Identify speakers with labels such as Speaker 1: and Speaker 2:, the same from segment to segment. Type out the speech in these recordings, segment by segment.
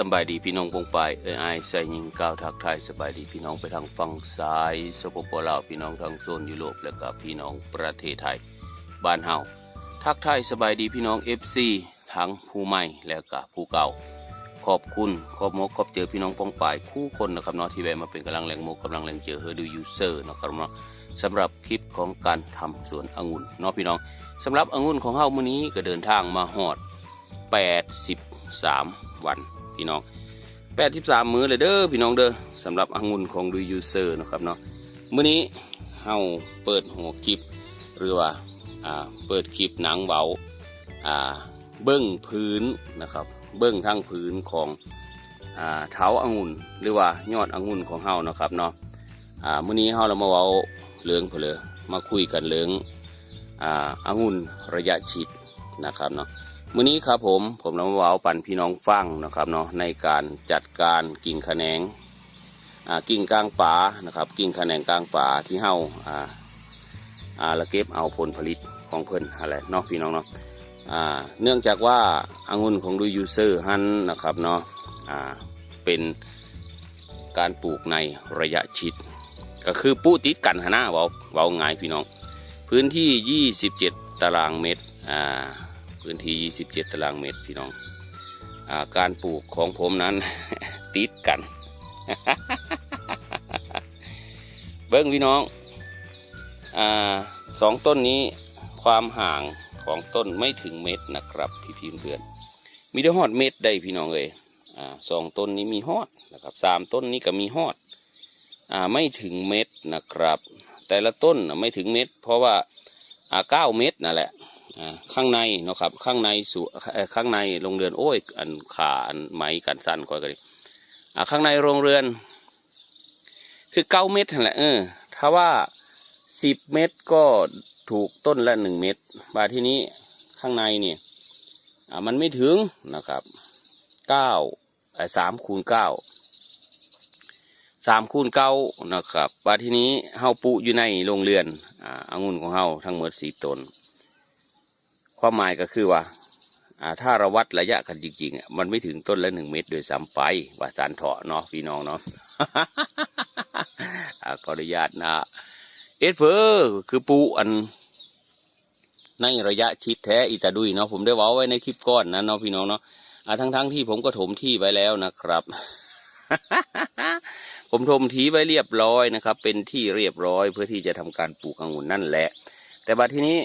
Speaker 1: สบายดีพี่น้องปงไปายเอ้ยอายใส่ยิงก้าวทักทายสบายดีพี่น้องไปทางฝั่งซ้ายสปปลาวพี่น้องทางโซนยุโรปและก็พี่น้องประเทศไทย บ้านเฮาทักทายสบายดีพี่น้อง FC ทั้งผู้ใหม่และก็ผู้เก่า ขอบคุณขอบมกขอบเจอพี่น้องปองปายคู่คนนะครับเนาะที่แวะมาเป็นกำลังแรงมกกำลังแรงเจอเฮอดูยูเซอร์นะครับเนาะสำหรับคลิปของการทำสวนองุ่นเนาะพี่น้องสำหรับองุ่นของเฮามื้อนี้ก็เดินทางมาฮอด 83 วัน พี่น้อง83มื้อเลยเด้อพี่น้องเด้อสำหรับองุ่นของดูยูเซอร์นะครับเนาะมื้อนี้เฮาเปิดหัวคลิป หรือว่าอ่าเปิดคลิปหนังเบาอ่าเบิ้งพื้นนะครับเบิ้งทั้งพื้นของอ่าเท้าองุ่นหรือว่ายอดองุ่นของเฮานะครับเนาะอ่ามื้อนี้เฮาเรามาเว้าเรื่องเพนเลยมาคุยกันเรื่องอ่าองุ่นระยะชิดนะครับเนาะ มื้อนี้ครับผมผมเรามาว้าปันพี่น้องฟังนะครับเนาะในการจัดการกิ่งแหนงกิ่งกลางป่านะครับ กิ่งแหนงกลางป่าที่เฮาอ่าอ่าละเก็บเอาผลผลิตของเพิ่นอะไรเนาะพี่น้องเนาะอ่าเนื่องจากว่าอางุ่นของดูยูเซอร์ฮันนะครับเนาะอ่าเป็นการปลูกในระยะชิด ก็คือปูติดกันหนนะเว้าเว้าง่ายพี่น้อง พื้นที่ 27 ตารางเมตรอ่า พื้นที่ 27 ตารางเมตรพี่น้องอาการปลูกของผมนั้น ติดกัน เบิ้งพี่น้องอสองต้นนี้ความห่างของต้นไม่ถึงเม็ดนะครับ พี่พิมพ์เพื่อน มีได้ฮอดเม็ดได้พี่น้องเลยอสองต้นนี้มีฮอดนะครับสามต้นนี้ก็มีฮอดอไม่ถึงเม็ดนะครับ แต่ละต้นไม่ถึงเม็ดเพราะว่าเก้าเม็ดนั่นแหละ ข้างในเนาะครับ ข้างในสู่ข้างในโรงเรือนโอ้ย อันขาอันไหมกันสั้นกว่ากันดิอ่าข้างในโรงเรือน คือเก้าเม็ดแหละเออถ้าว่าสิบเม็ดก็ถูกต้นละหนึ่งเม็ดบาที่นี้ข้างในเนี่ยมันไม่ถึงนะครับเก้าสามคูณเก้าสามคูณเก้านะครับบาที่นี้เฮาปูอยู่ในโรงเรือนอ่างุ่นของเฮาทั้งหมดสี่ต้น ความหมายก็คือว่าถ้าเราวัดระยะกันจริงๆ มันไม่ถึงต้นละหนึ่งเมตรโดยซ้ำไปว่าสารเถาะเนาะพี่น้องเนาะขออนุญาตนะ เอสเพอคือปูอันในระยะชิดแท้อิตาดุยเนาะผมได้ว้าไว้ในคลิปก้อนนะเนาะพี่น้องเนาะทั้งทั้งๆที่ผมก็ถมที่ไว้แล้วนะครับ ผมถมทีไว้เรียบร้อยนะครับ เป็นที่เรียบร้อยเพื่อที่จะทำการปลูกองุ่นนั่นแหละ แต่บัดทีนี้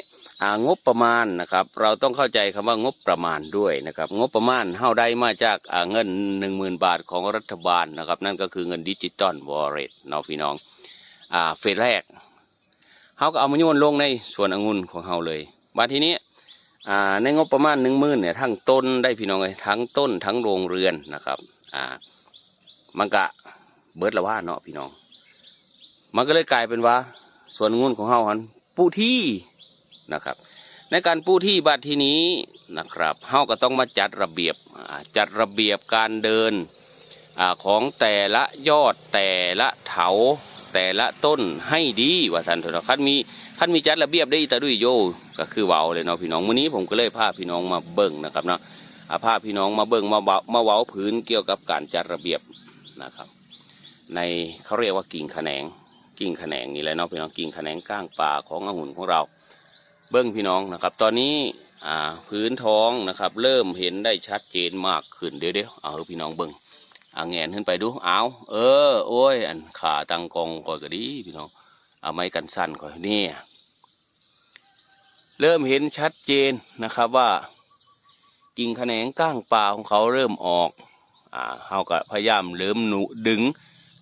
Speaker 1: งบประมาณนะครับ เราต้องเข้าใจคำว่างบประมาณด้วยนะครับ งบประมาณเฮาได้มาจากเงินหนึ่งหมื่นบาทของรัฐบาลนะครับ นั่นก็คือเงินดิจิตอลวอลเล็ตเนาะพี่น้องอ่าเฟสแรกเขาก็เอามาโยนลงในส่วนองุ่นของเขาเลยบัดทีนี้อ่าในงบประมาณหนึ่งหมื่นเนี่ยทั้งต้นได้พี่น้องเลยทั้งต้นทั้งโรงเรือนนะครับอ่ามันก็เบิดละว่าเนาะพี่น้อง มันก็เลยกลายเป็นว่าส่วนงุ่นของเขาหันปูที่ นะครับ ในการปูที่บัดทีนี้นะครับเขาก็ต้องมาจัดระเบียบจัดระเบียบการเดินอของแต่ละยอดแต่ละเถาแต่ละต้นให้ดีว่าสันเถอะนาะคันมีคันมีจัดระเบียบได้ตาดุยโยก็คือเว้าเลยเนาะพี่น้องมื้อนี้ผมก็เลยพาพี่น้องมาเบิ่งนะครับเนาะอาพาพี่น้องมาเบิ่งมาเว้ามาเว้าพื้นเกี่ยวกับการจัดระเบียบนะครับ ในเขาเรียกว่ากิ่งแหนงกิ่งแหนงนี่แหละเนาะพี่น้องกิ่งแหนงก้างป่าขององุ่นของเรา เบิ่งพี่น้องนะครับ ตอนนี้อ่าพื้นท้องนะครับ เริ่มเห็นได้ชัดเจนมากขึ้นเดี๋ยวเดี๋ยวเอาพี่น้องเบิ่งเอาแงนขึ้นไปดูเอาเออ โอ้ย อันขาตังกองก่อยก็ดีพี่น้อง เอาไม้กันสั้นก่อยเนี่ย เริ่มเห็นชัดเจนนะครับว่ากิ่งแขนงก้างปลาของเขาเริ่มออก อ่าเขาก็พยายามเริ่มหนุดึง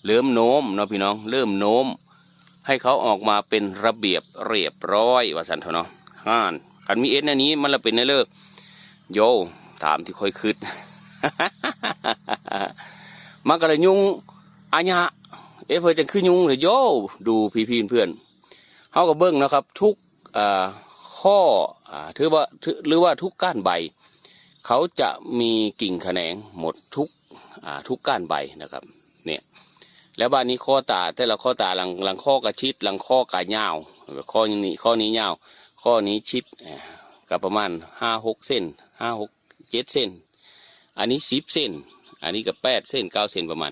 Speaker 1: เริ่มโน้มเนาะพี่น้อง เริ่มโน้ม ให้เขาออกมาเป็นระเบียบเรียบร้อยว่าสันเถอะเนาะ ฮ่านกันมีเอ็นอันนี้มันละเป็นในเลิกโยถามที่ค่อยคืดมันก็เลยยุงอาญะเอะเพื่อจะขึ้นยุงเลยโยดูพี่พี่เพื่อนเขาก็เบิ้งนะครับ ทุกข้อถือว่าหรือว่าทุกก้านใบ เขาจะมีกิ่งแขนงหมดทุกทุกก้านใบนะครับเนี่ยแล้วบ้านนี้ข้อตาแต่ละข้อตาหลังหลังข้อกระชิดหลังข้อกระยาวข้อนี้ข้อนี้ยาว ข้อนี้ชิดอ่าก็ประมาณห้าหกเส้นห้าหกเจ็ดเส้น อันนี้สิบเส้น อันนี้ก็แปดเส้นเก้าเส้นประมาณ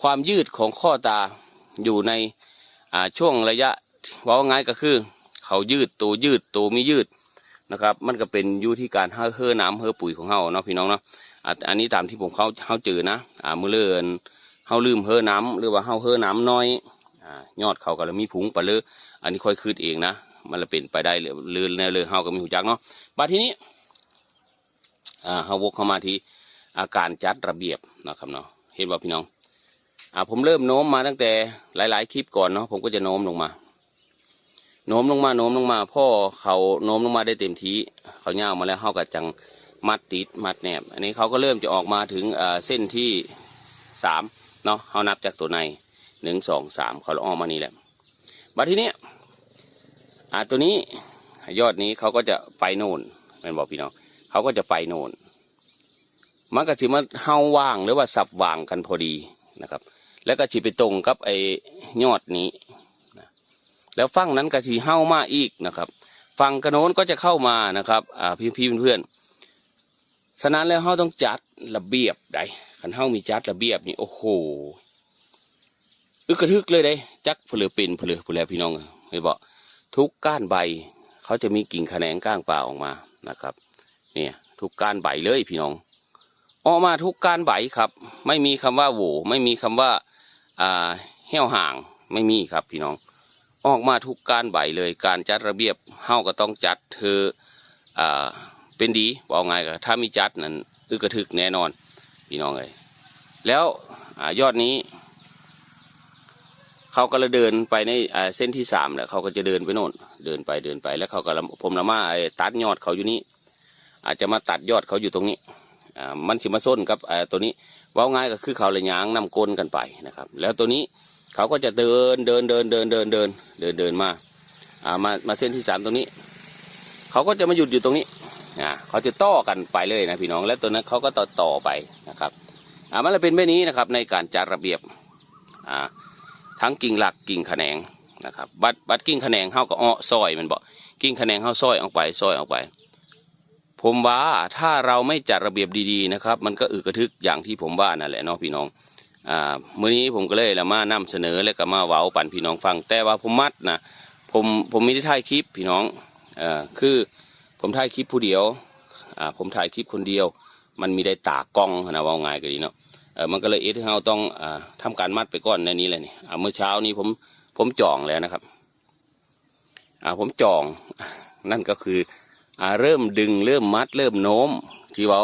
Speaker 1: ความยืดของข้อตาอยู่ในอ่าช่วงระยะว่าง่ายก็คือ เขายืดตัวยืดตัวไม่ยืดนะครับ มันก็เป็นอยู่ที่การเฮ้อเฮ้อน้ำเฮ้อปุ๋ยของเฮาเนาะพี่น้องเนาะอันนี้ตามที่ผมเขาเขาเจอนะอ่ามือเลื่อนเฮาลืมเฮ้อน้ำหรือว่าเฮาเฮ้อน้ำน้อยอ่ายอดเขาก็เลยมีผุงไปเลยอันนี้ค่อยคืดเองนะ มันละเป็นไปได้เลยเลื่อนแน่เลยเฮาก็มีหูจักเนาะบัดทีนี้อ่าเฮาวกเข้ามาที่อาการจัดระเบียบนะครับเนาะเห็นว่าพี่น้องอ่าผมเริ่มโน้มมาตั้งแต่หลาย ๆ คลิปก่อนเนาะผมก็จะโน้มลงมา โน้มลงมาโน้มลงมา พ่อเขาโน้มลงมาได้เต็มทีเขาเงามาแล้วเขาก็จังมัดติดมัดแนบ อันนี้เขาก็เริ่มจะออกมาถึงอ่าเส้นที่สามเนาะเขานับจากตัวในหนึ่งสองสามเขาออกมานี่แหละบัดทีนี้ อ่าตัวนี้ยอดนี้เขาก็จะไปโน่นแมันบอกพี่น้องเขาก็จะไปโน่นมันก็สิมาเฮาว่างหรือว่าสับว่างกันพอดีนะครับ แล้วก็สิไปตรงกับไอ้ยอดนี้นะแล้วฝั่งนั้นก็สิเฮามาอีกนะครับ ฝั่งกระโน้นก็จะเข้ามานะครับอ่าพี่พี่เพื่อนๆฉะนั้นแล้วเฮาต้องจัดระเบียบได้คันเฮามีจัดระเบียบนี่โอ้โหอึกกระทึกเลยได้ จักเพลือเป็นเพลือเพลือพี่น้องไม่บอก ทุกก้านใบเขาจะมีกิ่งแขนงก้างเปล่าออกมานะครับ เนี่ยทุกก้านใบเลยพี่น้อง ออกมาทุกก้ารใบครับ ไม่มีคำว่าโหวไม่มีคำว่าอ่าเหี้ยวห่างไม่มีครับพี่น้อง ออกมาทุกก้ารใบเลย การจัดระเบียบเฮาก็ต้องจัดเธออ่าเป็นดีบอกไงก็ถ้ามีจัดนั้นอึกระทึกแน่นอนพี่น้องเลยแล้วอยอดนี้ เขาก็เลยเดินไปในเส้นที่สามแหละเขาก็จะเดินไปโน่นเดินไปเดินไปแล้วเขาก็ผมละมาตัดยอดเขาอยู่นี่อาจจะมาตัดยอดเขาอยู่ตรงนี้มันสิมาส้นกับตัวนี้เว่าง่ายก็คือเขาเลยยางนำกลนกันไปนะครับ แล้วตัวนี้เขาก็จะเดินเดินเดินเดินเดินเดินเดินเดินมามามาเส้นที่สามตรงนี้ เขาก็จะมาหยุดอยู่ตรงนี้อ่าเขาจะต่อกันไปเลยนะพี่น้อง แล้วตัวนั้นเขาก็ต่อต่อไปนะครับอ่ามันเลยเป็นแบบนี้นะครับในการจัดระเบียบอ่า ทั้งกิ่งหลักกิ่งแขนงนะครับบัดบัดกิ่งแขนงเข้าก็อ้อซอยมันบอกกิ่งแขนงเข้าซอยออกไปซอยออกไป ผมว่าถ้าเราไม่จัดระเบียบดีๆนะครับ มันก็อึกระทึกอย่างที่ผมว่านั่นแหละเนาะพี่น้องอ่ามื้อนี้ผมก็เลยละมานำเสนอแล้วก็มาเว้าปันพี่น้องฟัง แต่ว่าผมมัดนะผมผมไม่ได้ถ่ายคลิปพี่น้องอ่าคือผมถ่ายคลิปผู้เดียวอ่าผมถ่ายคลิปคนเดียว มันมีได้ตากล้องนะว่าง่ายก็ดีเนาะ เออมันก็เลยเอที่เราต้องอ่าทำการมัดไปก่อนในนี้เลยนี่อ่าเมื่อเช้านี้ผมผมจองแล้วนะครับอ่าผมจองนั่นก็คืออ่าเริ่มดึงเริ่มมัด เริ่มโน้มที่ว่า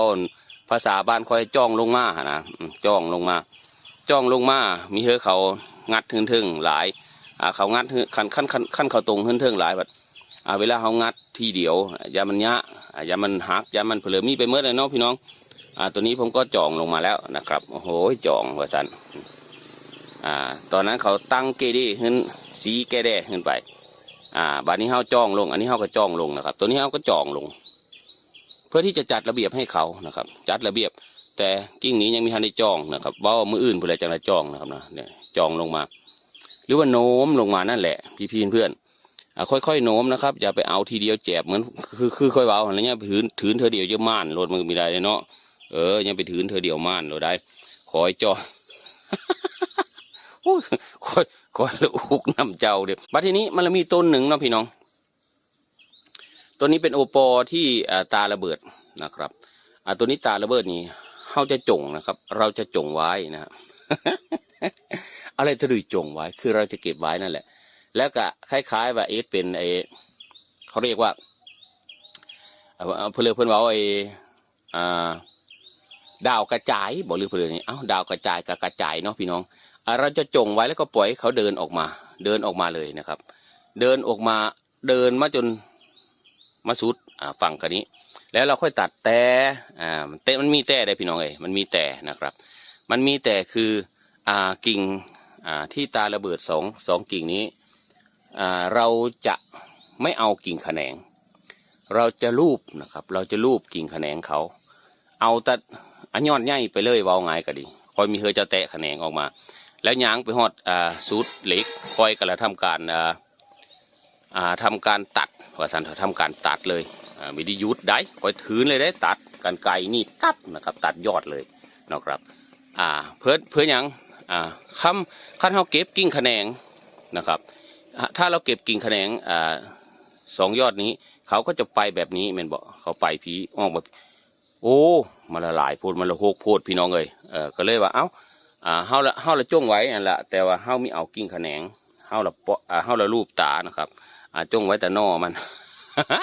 Speaker 1: ภาษาบ้านคอยจ้องลงมาหนะจ้องลงมา จ้องลงมา มีเฮอเขางัดทึ่งทึ่งๆหลายอ่าเขางัดขั้นขั้นขั้นขั้นเขาตรงทึ่งทึ่งๆหลายแบบอ่าเวลาเขางัดทีเดียวอย่ามันยะอ่าอย่ามันหักอย่ามันเผลอมีไปเมื่อไรเนาะพี่น้อง อ่าตัวนี้ผมก็จองลงมาแล้วนะครับโอ้โหจองว่าสันอ่าตอนนั้นเขาตั้งเกดีขึ้นสีแกแดขึ้นไป อ่าบานนี้เฮาจ้องลง อันนี้เฮาก็จ้องลงนะครับ ตัวนี้เฮาก็จองลง เพื่อที่จะจัดระเบียบให้เขานะครับ จัดระเบียบ แต่กิ้งนี้ยังมีทันได้จ้องนะครับว่ามืออื่นผู้ใดจะมาจ้องนะครับนะเนี่ยจ้องลงมา หรือว่าโน้มลงมานั่นแหละ พี่พี่เพื่อนอ่าค่อยๆโน้มนะครับอย่าไปเอาทีเดียวแจบเหมือนคือคือค่อยเบาอะไรเงี้ยถือถือเธอเดียวเยอะม่านรถมันม่ได้เนาะ เออยังไปถือเธอเดียวม่านเราได้คอยจอโอ้ยคอยคอยละอุกน้ำเจ้าเดี๋ยวบัดทีนี้มันละมีต้นหนึ่งเนาะพี่น้อง ตัวนี้เป็นโอปอที่ตาระเบิดนะครับอตัวนี้ตาระเบิดนี่เขาจะจงนะครับ เราจะจงไว้นะครับอะไรจะดุยจงไว้ คือเราจะเก็บไว้นั่นแหละ แล้วก็คล้าย ๆ ว่าเอสเป็นไอเขาเรียกว่าเอาเอเพื่อนเพื่อนว่าไออ่า ดาวกระจายบอกหรือเพื่อนนี่เอ้าดาวกระจายกับกระจายเนาะพี่น้องเราจะจงไว้แล้วก็ปล่อยเขาเดินออกมา เดินออกมาเลยนะครับ เดินออกมาเดินมาจนมาสุดฝั่งกันนี้ แล้วเราค่อยตัดแต่อ่าแต่มันมีแต่ได้พี่น้องเอ้มันมีแต่นะครับ มันมีแต่คืออ่ากิ่งอ่าที่ตาระเบิดสองสองกิ่งนี้อ่าเราจะไม่เอากิ่งแขนง เราจะรูปนะครับ เราจะรูปกิ่งแขนงเขา เอาแต่ อันยอดใหญ่ไปเลยเว้าง่ายก็ดีคอยมีเฮอจะแตะแขนงออกมา แล้วยางไปฮอดอ่าสูตรเหล็กคอยกันแล้วทำการอ่าอ่าทำการตัดว่าสันเถอะทำการตัดเลยอ่าไม่ได้ยุดได้คอยถือเลยได้ตัดกันไกลนี่ตัดนะครับ ตัดยอดเลยนะครับอ่าเพื่อเพื่อยังอ่าคำขั้นเขาเก็บกิ่งขะแหนงนะครับ ถ้าเราเก็บกิ่งขะแหนงอ่าสองยอดนี้ เขาก็จะไปแบบนี้แมนบอกเขาไปพีออกมาโอ้ มาละหลายโพดมาละโหกโพดพี่น้องเลยเออก็เลยว่าเอ้าอ่าเฮาละเฮาละจ้งไว้นั่นแหละแต่ว่าเฮามีเอากิ่งแหนงเฮาละเปาะอ่าเฮาละรูปตานะครับอ่าจ้งไว้แต่นอมัน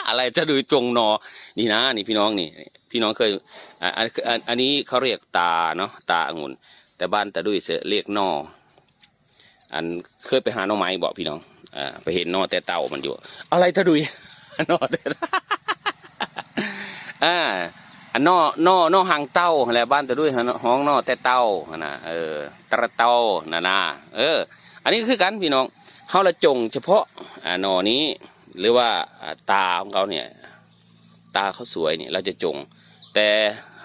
Speaker 1: อะไรจะดูจงนอนี่นะนี่พี่น้องนี่ พี่น้องเคยอ่าอันอันนี้เขาเรียกตาเนาะตาองุ่นแต่บ้านแตาดุยเสเรียกนออันเคยไปหาน่อไม้บอกพี่น้องอ่าไปเห็นนอแต่เต่ามันอยู่ อะไรตาดุยนอแต่อ่า อันนอนอนอหางเต้าอะไรบ้านตาดุยห้องนอแต่เต้านะเออตระเต้านะนะเออ อันนี้คือกันพี่น้องเฮาละจงเฉพาะอ่านอนี้ หรือว่าตาของเขาเนี่ย ตาเขาสวยเนี่ยเราจะจง แต่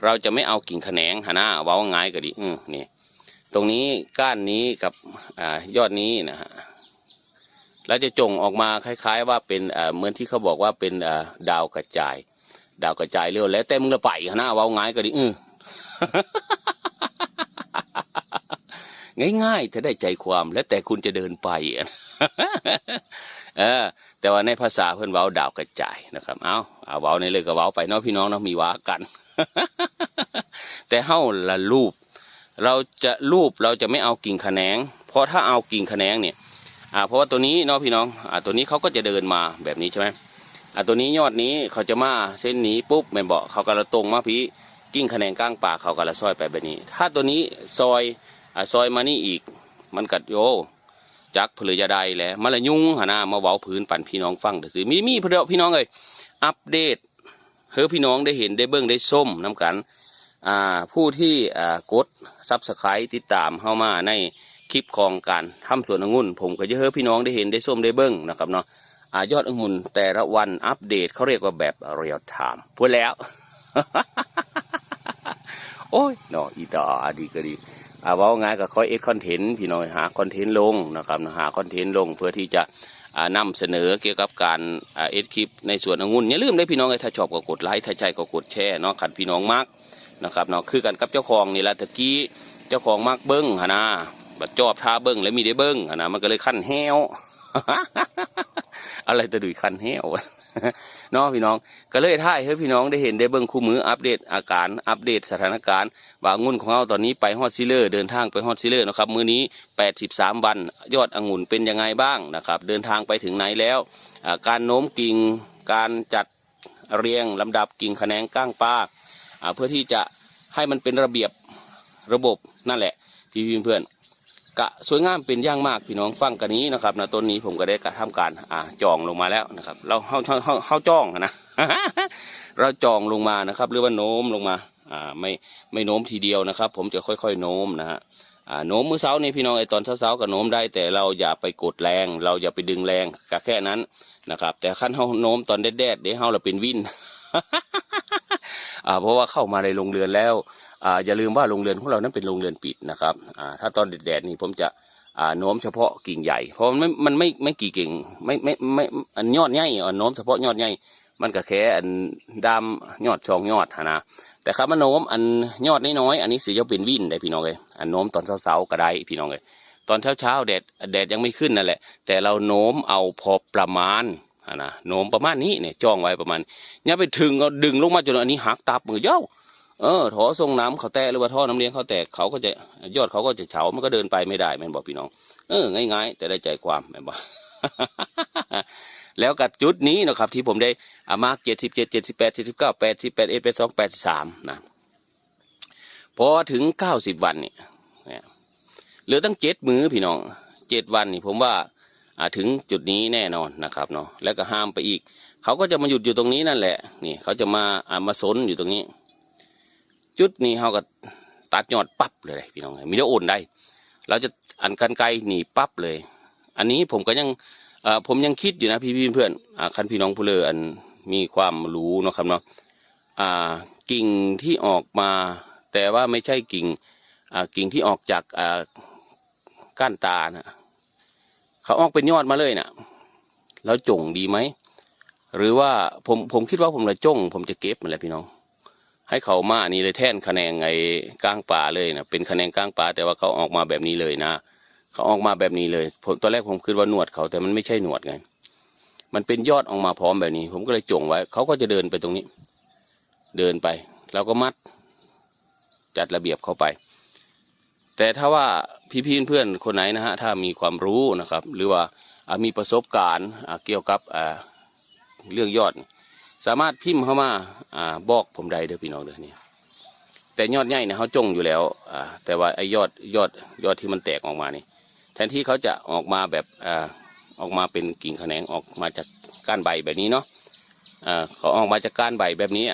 Speaker 1: เราจะไม่เอากิ่งแขนงหาน้าเว้าง่ายก็ดีอืมนี่ตรงนี้ก้านนี้กับอ่ายอดนี้นะฮะเราจะจงออกมาคล้าย ๆ ว่าเป็นอ่าเหมือนที่เขาบอกว่าเป็นอ่าดาวกระจาย ดาวกระจายเร็วแล้วแต่มึงละไปหน้าเว้าง่ายก็ดีอืมง่ายๆถ้าได้ใจความแล้วแต่คุณจะเดินไปอะเออแต่ว่าในภาษาเพื่อนเว้าดาวกระจายนะครับ เอาเอาเว้าในเลยก็เว้าไปเนาะพี่น้องเนาะมีว้ากัน แต่เฮ้าละรูป เราจะรูปเราจะไม่เอากิ่งแขนง เพราะถ้าเอากิ่งแขนงเนี่ย อ่า เพราะว่าตัวนี้เนาะพี่น้อง อ่า ตัวนี้เขาก็จะเดินมาแบบนี้ใช่ไหม อ่าตัวนี้ยอดนี้เขาจะมาเส้นนี้ปุ๊บแม่นบอกเขากระตรงมาพี่กิ่งคะแขนก้างป่าเขากระซอยไปแบบนี้ ถ้าตัวนี้ซอยอ่าซอยมานี่อีก มันกัดโยจักเพลือยาใดแหละมาละยุ่งหาน้ามาเว้าพื้นปั่นพี่น้องฟังแต่สิมีมีเพนเดาพี่น้องเลยอัปเดตเฮ้อพี่น้องได้เห็นได้เบิ้งได้ส้มน้กันอ่าผู้ที่อ่ากดซับสไครต์ติดตามเข้ามาในคลิปของการทำสวนองุ่น ผมก็จะเฮ้อพี่น้องได้เห็นได้ส้มได้เบิ้งนะครับเนาะ อายอดองุ่นแต่ละวันอัปเดตเขาเรียกว่าแบบเรียลไทม์พูดแล้ว โอ้ยนาะอีตาดีก็ดีอาว่าง่ายก็คอยเอ็ดคอนเทนต์พี่น้อยหาคอนเทนต์ลงนะครับหาคอนเทนต์ลงเพื่อที่จะอ่าเสนอเกี่ยวกับการเอ็ดคลิปในส่วนองุ่นอย่าลืมได้พี่น้องเลยถ้าชอบก็กดไลค์ถ้าใช่ก็กดแชร์เนาะขันพี่น้องมากนะครับเนาะคือกันกับเจ้าของนี่แหละตะกี้เจ้าของมากเบิ้งหนนะบัดจอบท่าเบิ้งแล้วมีได้เบิ้งหนนะมันก็เลยขั้นแห้ว อะไรตะดุยขั้นแห้วเนาะพี่น้องก็เลยท่ายให้พี่น้องได้เห็นได้เบิ่งคู่มืออัปเดตอาการอัปเดตสถานการณ์ว่างุ่นของเราตอนนี้ไปฮอดซิเลอร์เดินทางไปฮอดซิเลอร์นะครับมื้อนี้ 83 วัน ยอดองุ่นเป็นยังไงบ้างนะครับ เดินทางไปถึงไหนแล้วาการโน้มกิ่งการจัดเรียงลำดับกิ่งแขนงก้างปลาาเพื่อที่จะให้มันเป็นระเบียบระบบนั่นแหละพี่เพื่อน กะสวยงามเป็นอย่างมากพี่น้องฟังกันนี้นะครับนะต้นนี้ผมก็ได้กระทำการอ่าจองลงมาแล้วนะครับ เราเข้าเข้าเข้าเข้าจ้องอะนะเราจองลงมานะครับ หรือว่าโน้มลงมาอ่าไม่ไม่โน้มทีเดียวนะครับ ผมจะค่อยๆโน้มนะฮะอ่าโน้มมือเสานี่พี่น้องไอตอนเช้าๆก็โน้มได้แต่เราอย่าไปกดแรง เราอย่าไปดึงแรงก็แค่นั้นนะครับ แต่ขั้นเฮาโน้มตอนแดดๆเดี๋ยวเฮาเราเป็นวินอ่า เพราะว่าเข้ามาในโรงเรือนแล้วออย่าลืมว่าโรงเรือนของเรานั้นเป็นโรงเรือนปิดนะครับถ้าตอนแดดๆนี่ผมจะโน้มเฉพาะกิ่งใหญ่ เพราะมันไม่มันไม่ไม่กี่กิ่งไม่ไม่ไม่อันยอดใหญ่อะโน้มเฉพาะยอดใหญ่มันก็แค่อันดามยอดสองยอดนะแต่ครับมันโน้มอันยอดน้อยๆอันนี้สีจะเป็นวินได้พี่น้องเลยอันโน้มตอนเช้าๆก็ได้พี่น้องเลยตอนเช้าๆแดดแดดยังไม่ขึ้นนั่นแหละ แต่เราโน้มเอาพอประมาณ นะโน้มประมาณนี้เนี่ยจ้องไว้ประมาณอย่าไปถึงเอาดึงลงมาจนอันนี้หักตับมือเย้าเออถอทรงน้ำเขาแตกหรือว่าท่อน้ำเลี้ยงเขาแตกเขาก็จะยอดเขาก็จะเฉามันก็เดินไปไม่ได้แม่นบอกพี่น้อง เออง่ายๆ แต่ได้ใจความแม่นบอกแล้วกับจุดนี้นะครับที่ผมได้อามาร์กเจ็ดสิบเจ็ดเจ็ดสิบแปดเจ็ดสิบเก้าแปดสิบแปดเอ็ดแปดสองแปดสามนะพอถึงเก้าสิบวันเนี่ยเหลือตั้งเจ็ดมือพี่น้องเจ็ดวันนี่ผมว่า ถึงจุดนี้แน่นอนนะครับเนาะแล้วก็ห้ามไปอีก เขาก็จะมาหยุดอยู่ตรงนี้นั่นแหละนี่เขาจะมาอ่ามาสนอยู่ตรงนี้ จุดนี้เขาก็ตัดยอดปั๊บเลยพี่น้องมีได้โอนได้ เราจะอันกันไกลหนีปั๊บเลย อันนี้ผมก็ยังผมยังคิดอยู่นะพี่พี่เพื่อนอคันพี่น้องผู้เลออันมีความรู้นะครับเนาะกิ่งที่ออกมา แต่ว่าไม่ใช่กิ่งกิ่งที่ออกจากก้านตานะ เขาออกเป็นยอดมาเลยนะแล้วจงดีไหม หรือว่าผมผมคิดว่าผมละจง ผมจะเก็บมันแหละพี่น้อง ให้เขามานี่เลยแท่นคะแนนไอ้ก้างป่าเลยนะเป็นคะแนนก้างป่าแต่ว่าเขาออกมาแบบนี้เลยนะเขาออกมาแบบนี้เลย ผมตอนแรกผมคิดว่าหนวดเขาแต่มันไม่ใช่หนวดไงมันเป็นยอดออกมาพร้อมแบบนี้ ผมก็เลยจงไว้ เขาก็จะเดินไปตรงนี้ เดินไปเราก็มัด จัดระเบียบเข้าไป แต่ถ้าว่าพี่ๆเพื่อนๆคนไหนนะฮะถ้ามีความรู้นะครับ หรือว่ามีประสบการณ์เกี่ยวกับเรื่องยอด สามารถพิมพ์เข้ามาอบอกผมได้เด้อพี่น้องเด้อนี่แต่ยอดใหญ่เนี่ยเขาจงอยู่แล้วแต่ว่าไอ้ยอดยอดยอดที่มันแตกออกมานี่ แทนที่เขาจะออกมาแบบออกมาเป็นกิ่งแขนงออกมาจากก้านใบแบบนี้เนาะเขาออกมาจากก้านใบแบบนี้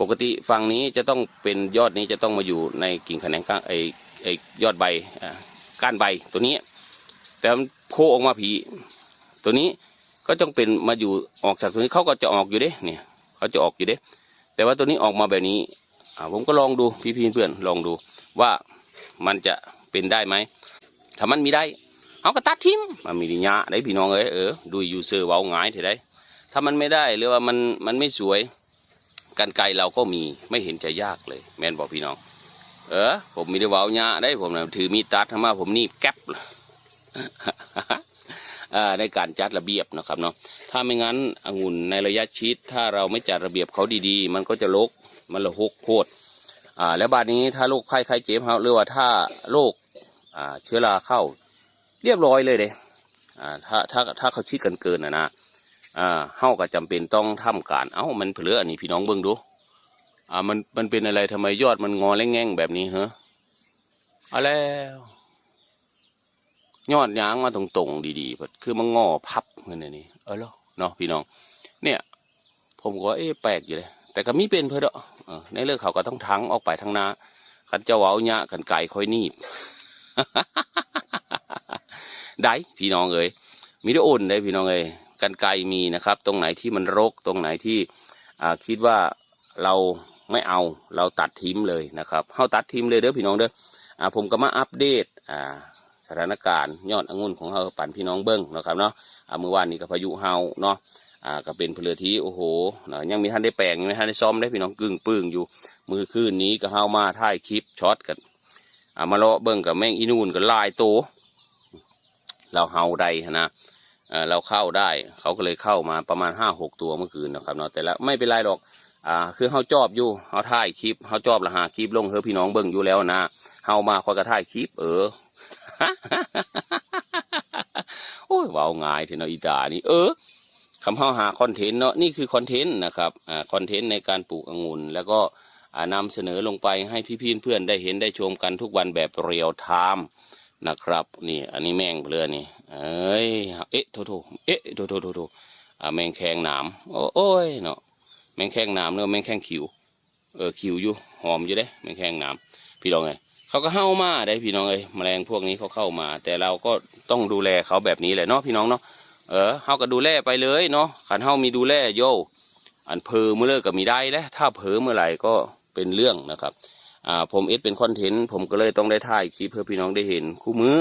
Speaker 1: ปกติฝั่งนี้จะต้องเป็นยอดนี้จะต้องมาอยู่ในกิ่งแขนงก้านไอ้ไอ้ยอดใบก้านใบตัวนี้ แต่มันโผล่ออกมาผี ตัวนี้ก็ต้องเป็นมาอยู่ออกจากตัวนี้เขาก็จะออกอยู่เด้เนี่ยเขาจะออกอยู่เด้ แต่ว่าตัวนี้ออกมาแบบนี้ผมก็ลองดูพี่พี่เพื่อนลองดูว่ามันจะเป็นได้ไหมถ้ามันมีได้เอาก็ตัดทิ้มมันมีดิญะได้พี่น้องเอ้ยเออดูยูเซอร์เว้าหงายเถอะได้ถ้ามันไม่ได้หรือว่ามันมันไม่สวย กันไกลเราก็มีไม่เห็นจะยากเลย แม่นบอกพี่น้อง เออ ผมมีได้เว้าหงะได้ผมนะถือมีดตัดทำมาผมนี่แก๊ปในการจัดระเบียบนะครับเนาะถ้าไม่งั้นองุ่นในระยะชีตถ้าเราไม่จัดระเบียบเขาดีๆ มันก็จะลกมันละหกโคตรอ่าแล้วบาดนี้ถ้าโรคไข้ไข้เจ็บเขาหรือว่าถ้าโรคอ่าเชื้อราเข้า เรียบร้อยเลยเด้อ่าถ้าถ้าถ้าเขาชิดกันเกินนะนะ อ่าเฮาก็จำเป็นต้องทำการเอ้ามันเผลออันนี้พี่น้องเบิ่งดูอ่ามันมันเป็นอะไรทำไมยอดมันงอแล้งแง่งแบบนี้เหรอเอาแล้วยอดยางมาตรงๆดีๆพิ่นคือมันงอพับเงินอันนี่เออเหรอเนาะพี่น้อง เนี่ย ผมก็เอ๊ะแปลกอยู่เลยแต่ก็มีเป็นเพื่อเด้อเออในเรื่องเขาก็ต้องทั้งออกไปทางนาคันเจ้าเว้าเนี่ยกันไก่ค่อยนีบได้พี่น้องเอ้ยมีได้อ่นได้พี่น้องเอ้ย กันไกลมีนะครับ ตรงไหนที่มันรกตรงไหนที่คิดว่าเราไม่เอาเราตัดทิ้มเลยนะครับเฮาตัดทิ้มเลยเด้อพี่น้องเด้ออผมก็มาอัปเดตสถานการณ์ยอดองุ่นของเราปั่นพี่น้องเบิ้งนะครับเนาะเมื่อวานนี้ก็พายุเฮาเนาะก็เป็นเพลือที่โอ้โหนะยังมีท่านได้แปลงยังมีท่านได้ซ่อมได้พี่น้องกึ่งปึ้งอยู่ มือคืนนี้ก็เฮามาถ่ายคลิปช็อตกันมาเลาะเบิ้งกับแม่งอีนูนกับลายโตเราเฮาได้นะ เราเข้าได้ เขาก็เลยเข้ามาประมาณห้าหกตัวเมื่อคืนนะครับเนาะแต่ละไม่เป็นไรหรอกอ่าคือเฮาจอบอยู่เฮาถ่ายคลิปเฮาจอบละหาคลิปลงเฮอพี่น้องเบิ้งอยู่แล้วนะเฮามาคอยกระถ่ายคลิป เออโอ้ยว้าง่ายเทเนาะอีตานี่เออคำเฮาหาคอนเทนต์เนาะนี่คือคอนเทนต์นะครับอ่าคอนเทนต์ในการปลูกองุ่นแล้วก็อ่านำเสนอลงไปให้พี่ๆเพื่อนได้เห็นได้ชมกันทุกวันแบบเรียลไทม์ นะครับ นี่ อันนี้แมงเปลือนี่ เอ้ย เอ๊ะโทโทเอ๊ะโทโทโทโทอ่าแมงแคงหนามโอ้โอยเนาะแมงแคงหนามเนาะแมงแคงขิว เออขิวอยู่หอมอยู่เด้แมงแคงหนามพี่น้องไงเขาก็เข้ามาได้พี่น้องเอ้ยแมลงพวกนี้เขาเข้ามา แต่เราก็ต้องดูแลเขาแบบนี้แหละเนาะพี่น้องเนาะเออเขาก็ดูแลไปเลยเนาะขันเขามีดูแลโยอันเพอเมื่อเลิกก็มีได้แล้วถ้าเผลอเมื่อไหร่ก็เป็นเรื่องนะครับ อ่าผมเอสเป็นคอนเทนต์ผมก็เลยต้องได้ถ่ายคลิปเพื่อพี่น้องได้เห็นคู่มือ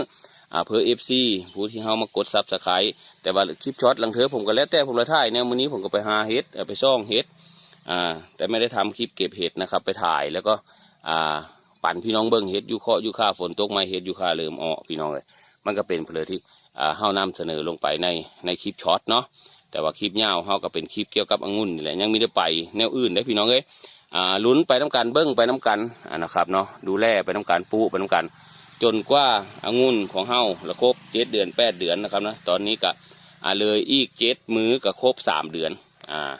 Speaker 1: อ่าเพื่อเอฟซีผู้ที่เขามากดซับสไครต์แต่ว่าคลิปช็อตหลังเธอผมก็แล้วแต่ผมละถ่ายเนี่ยมื้อนี้ผมก็ไปหาเห็ดไปซ่องเห็ดอ่าแต่ไม่ได้ทำคลิปเก็บเห็ดนะครับ ไปถ่ายแล้วก็อ่าปั่นพี่น้องเบิ้งเฮ็ดอยู่เคาะอยู่ค่าฝนตกมาเฮ็ดอยู่ค่าเริ่มออพี่น้องเลยมันก็เป็นเพลที่อ่าเฮานำเสนอลงไปในในคลิปช็อตเนาะแต่ว่าคลิปยาวเฮาก็เป็นคลิปเกี่ยวกับองุ่นนี่แหละยังมีได้ไปแนวอื่นได้พี่น้องเอ้ย ลุ้นไปน้ากันเบิ้งไปน้ากันนะครับเนาะดูแลไปน้ากันปูไปน้ากัน จนกว่าอางุ่นของเฮาละครบเจ็ดเดือนแปดเดือนนะครับนะตอนนี้ก็เลยอีกเจ็ดมือก็ครบสามเดือนอ่า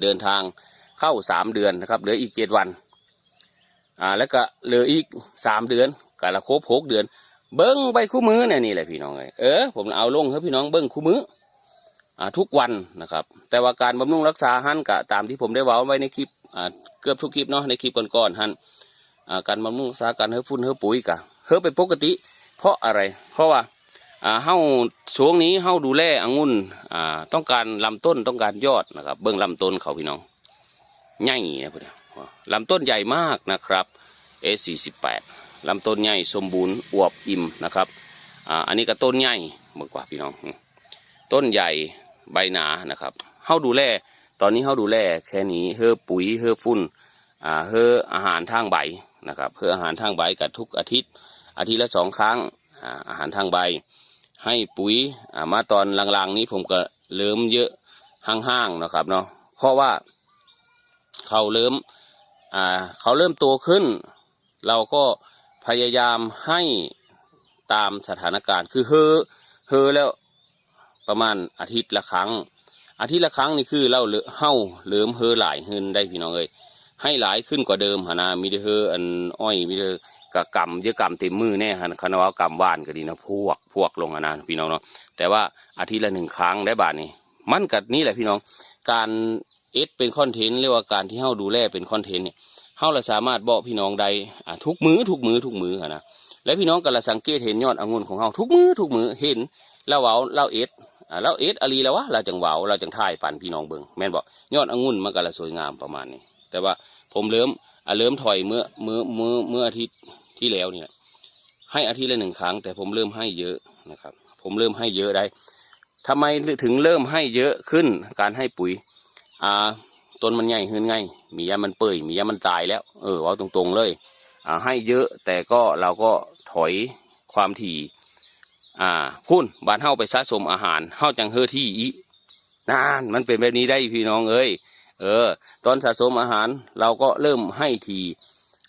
Speaker 1: เดินทางเข้าสามเดือนนะครับเหลืออีกเจ็ดวันอ่าแล้วก็เหลืออีกสามเดือนกะละครบหกเดือน เบิ้งไปคู่มือเนี่ยนี่แหละพี่น้องเลยเออผมเอาลงให้พี่น้องเบิ้งคู่มือ ทุกวันนะครับ แต่ว่าการบำรุงรักษาหันกะตามที่ผมได้เว้าไว้ในคลิปเกือบทุกคลิปเนาะในคลิปก่อนๆหันอ่าการบำรุงรักษาการเฮ้ฝุ่นเฮ้ปุ๋ยกะเฮ้ไปปกติ เพราะอะไร เพราะว่าเฮาช่วงนี้เฮาดูแลองุ่นต้องการลำต้นต้องการยอดนะครับ เบิ้องลำต้นเขาพี่น้องใหญ่นะพี่น้องลำต้นใหญ่มากนะครับ A48 ลำต้นใหญ่สมบูรณ์อวบอิ่มนะครับอ,อันนี้ก็ต้นใหญ่มื่อกว่าพี่น้อง ต้นใหญ่ ใบหนานะครับเฮาดูแลตอนนี้เขาดูแลแค่นี้เฮอปุ๋ยเฮอฝุ่นอ่าเฮออาหารทางใบนะครับเฮออาหารทางใบกับทุกอาทิตย์ อาทิตย์ละสองครั้งอ่าอาหารทางใบ ให้ปุ๋ยอ่ามาตอนหลังๆ นี้ผมก็เริ่มเยอะห่างๆนะครับเนาะเพราะว่าเขาเริ่มอ่าเขาเริ่มโตขึ้น เราก็พยายามให้ตามสถานการณ์คือเฮอเฮอแล้ว ประมาณอาทิตย์ละครั้ง อาทิตย์ละครั้งนี่คือเราเลเฮาเริ่มเฮอหลายขึ้นได้พี่น้องเอ้ยให้หลายขึ้นกว่าเดิมหนนะมีแต่เฮออันอ้อยมีแต่กะกำเยอะกำเต็มมือแน่ฮะคณะว่ากำว่านก็ดีนะพวกพวกลงหนนะพี่น้องเนาะแต่ว่าอาทิตย์ละหนึ่งครั้งได้บาทนี่มันกันี่แหละพี่น้อง การเอสเป็นคอนเทนต์เรียกว่าการที่เฮาดูแลเป็นคอนเทนต์เนี่ยเฮาละสามารถบอกพี่น้องใดทุกมือทุกมือทุกมือหั้นนะและพี่น้องก็ละสังเกตเห็นยอดองุ่นของเฮาทุกมือทุกมือเห็นแล้วเว้าเราเอส อ่าเราเอสอารีแล้ววะเราจังเวาเราจังท่ายปันพี่น้องเบิงแม่นบอกยอดองุ่นมันก็ละสวยงามประมาณนี้ แต่ว่าผมเริ่มเริ่มถอยเมื่อเมื่อเมื่อเมื่ออาทิตย์ที่แล้วเนี่ยให้อาทิตย์ละหนึ่งครั้ง แต่ผมเริ่มให้เยอะนะครับ ผมเริ่มให้เยอะได้ทำไมถึงเริ่มให้เยอะขึ้นการให้ปุ๋ยอ่าต้นมันใหญ่ขึ้นไงมียามันเปื่อยมียามันตายแล้ว เออเว่าตรงๆเลยอ่าให้เยอะแต่ก็เราก็ถอยความถี่ อ่าพุ่นบานเฮาไปสะสมอาหารเฮาจังเฮอที่อีนานมันเป็นแบบนี้ได้พี่น้องเอ้ยเออ ตอนสะสมอาหารเราก็เริ่มให้ที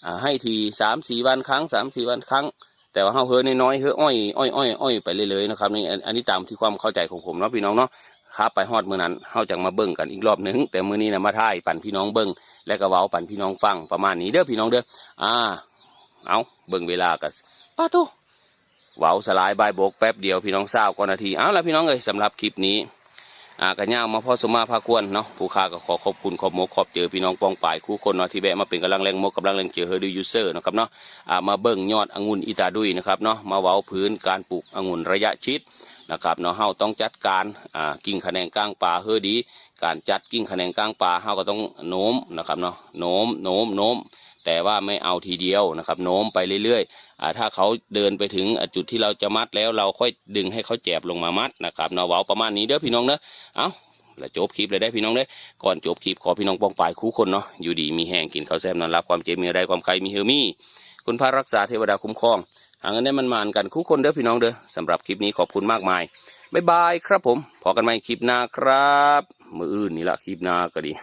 Speaker 1: อ่าให้ทีสามสี่วันครั้งสามสี่วันครั้ง แต่ว่าเฮาเฮอน้อยๆเฮออ้อยอ้อยอ้อยอ้อยไปเรื่อยๆนะครับนี่อันนี้ตามที่ความเข้าใจของผมเนาะพี่น้องเนาะครับไปฮอดมื้อนั้นเฮาจังมาเบิ่งกันอีกรอบหนึง แต่มื้อนี้นะมาท่ายปั่นพี่น้องเบิ่งและก็เว้าปั่นพี่น้องฟังประมาณนี้เด้อพี่น้องเด้ออ่าเอาเบิ่งเวลากันป้าตุเว้าสลายบายบกแป๊บเดียวพี่น้องเศร้าก่อนนาทีเอาละพี่น้องเอ้ยสำหรับคลิปนี้อ่ากระย่ามาพ่อสมมาพาควรเนาะผู้ค้าก็ขอขอบคุณขอบมกขอบเจอพี่น้องปองป่ายคู่คนเนาะที่แวะมาเป็นกำลังแรงมกกำลังแรงเจอเฮอดูยูเซอร์นะครับเนาะอ่ามาเบิ่งยอดองุ่นอิตาดุยนะครับเนาะมาเว้าพื้นการปลูกองุ่นระยะชิดนะครับเนาะเฮาต้องจัดการอ่ากิ่งขะแนงก้างป่าเฮอดี การจัดกิ่งขะแนงก้างป่าเฮาก็ต้องโน้มนะครับเนาะโน้มโน้มโน้ม แต่ว่าไม่เอาทีเดียวนะครับ โน้มไปเรื่อยๆอถ้าเขาเดินไปถึงจุดที่เราจะมัดแล้วเราค่อยดึงให้เขาแจบลงมามัดนะครับเนาะเว้าประมาณนี้เด้อพี่น้องเนอะเอาแล้วจบคลิปเลยได้พี่น้องเด้ก่อนจบคลิปขอพี่น้องปองปายคู่คนเนาะอยู่ดีมีแห้งกินข้าวแซ่บนอนรับความเจ็บมีอะไรความใครมีเฮอมี่คุณพระรักษาเทวดาคุ้มครองหาเงินได้มันมานกันคู่คนเด้อพี่น้องเด้อสำหรับคลิปนี้ขอบคุณมากมายบ๊ายบายครับผมพอกันใหม่คลิปหน้าครับ มืออื่นนี่ละคลิปหน้าก็ดี